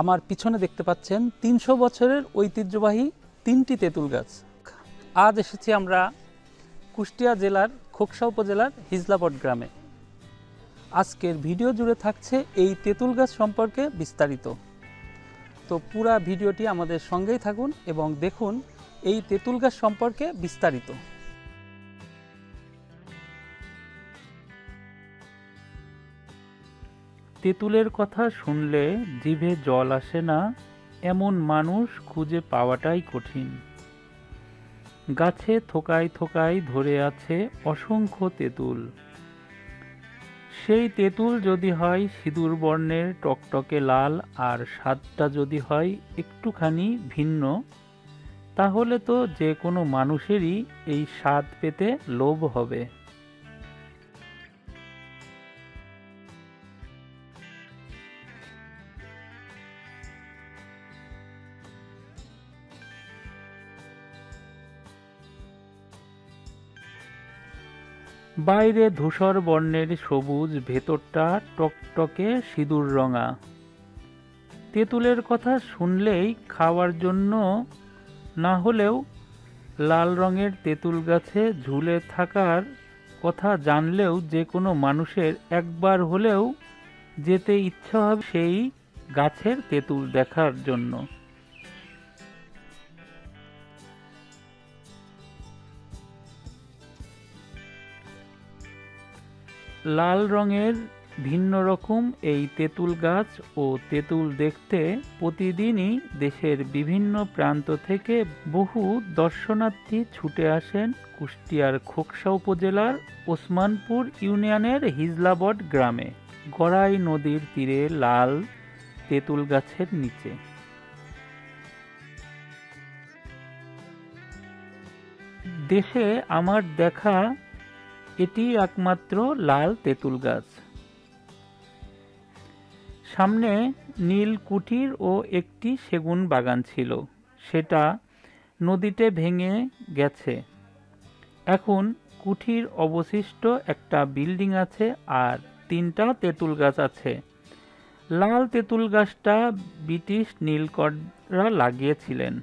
আমার পিছনে দেখতে পাচ্ছেন তিনশো বছরের ঐতিহ্যবাহী তিনটি তেঁতুল গাছ। আজ এসেছি আমরা কুষ্টিয়া জেলার খোকসা উপজেলার হিজলাপট গ্রামে। আজকের ভিডিও জুড়ে থাকছে এই তেঁতুল গাছ সম্পর্কে বিস্তারিত। তো পুরা ভিডিওটি আমাদের সঙ্গেই থাকুন এবং দেখুন এই তেঁতুল গাছ সম্পর্কে বিস্তারিত। তেঁতুলের কথা শুনলে জিভে জল আসে না, এমন মানুষ খুঁজে পাওয়াটাই কঠিন। গাছে থোকায় থোকায় ধরে আছে অসংখ্য তেঁতুল। সেই তেঁতুল যদি হয় সিঁদুর বর্ণের টকটকে লাল, আর স্বাদটা যদি হয় একটুখানি ভিন্ন, তাহলে তো যে কোনো মানুষেরই এই স্বাদ পেতে লোভ হবে। বাইরে ধূসর বর্ণের সবুজ ভেতরটা টকটকে সিঁদুর রঙা। তেঁতুলের কথা শুনলেই খাওয়ার জন্য না হলেও লাল রঙের তেঁতুল গাছে ঝুলে থাকার কথা জানলেও যে কোনো মানুষের একবার হলেও যেতে ইচ্ছা হবে সেই গাছের তেঁতুল দেখার জন্য। লাল রঙের ভিন্ন রকম এই তেঁতুল গাছ ও তেঁতুল দেখতে প্রতিদিনই দেশের বিভিন্ন প্রান্ত থেকে বহু দর্শনার্থী ছুটে আসেন কুষ্টিয়ার খোকসা উপজেলার ওসমানপুর ইউনিয়নের হিজলাবট গ্রামে, গড়াই নদীর তীরে লাল তেঁতুল গাছের নিচে। দেশে আমার দেখা এটি একমাত্র লাল তেঁতুল গাছ। সামনে নীল কুঠির ও একটি সেগুন বাগান ছিল। সেটা নদীতে ভেঙে গেছে। এখন কুঠির অবশিষ্ট একটা বিল্ডিং আছে আর তিনটা তেঁতুল গাছ আছে। লাল তেঁতুল গাছটা ব্রিটিশ নীলকররা লাগিয়েছিলেন।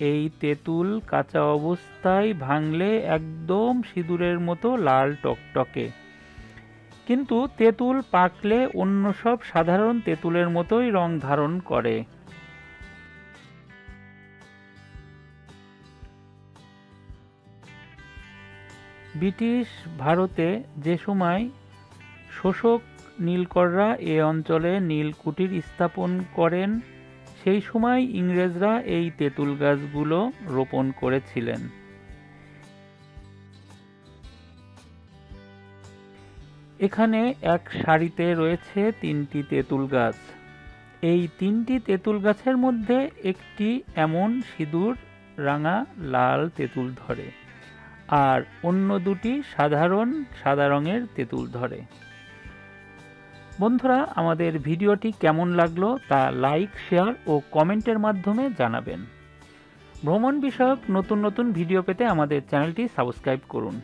এই তেঁতুল কাঁচা অবস্থায় ভাঙলে একদম সিঁদুরের মতো লাল টকটকে। কিন্তু তেঁতুল পাকলে অন্য সব সাধারণ তেঁতুলের মতোই রং ধারণ করে। ব্রিটিশ ভারতে যে সময় শোষক নীলকররা এ অঞ্চলে নীলকুঠির স্থাপন করেন সেই সময় ইংরেজরা এই তেঁতুল গাছগুলো রোপণ করেছিলেন। এখানে এক সারিতে রয়েছে তিনটি তেঁতুল গাছ। এই তিনটি তেঁতুল গাছের মধ্যে একটি এমন সিঁদুর, রাঙা, লাল তেঁতুল ধরে, আর অন্য দুটি সাধারণ সাদা রঙের তেঁতুল ধরে। বন্ধুরা, আমাদের ভিডিওটি কেমন লাগল তা লাইক, শেয়ার ও কমেন্টের মাধ্যমে জানাবেন। ভ্রমণ বিষয়ক নতুন নতুন ভিডিও পেতে আমাদের চ্যানেলটি সাবস্ক্রাইব করুন।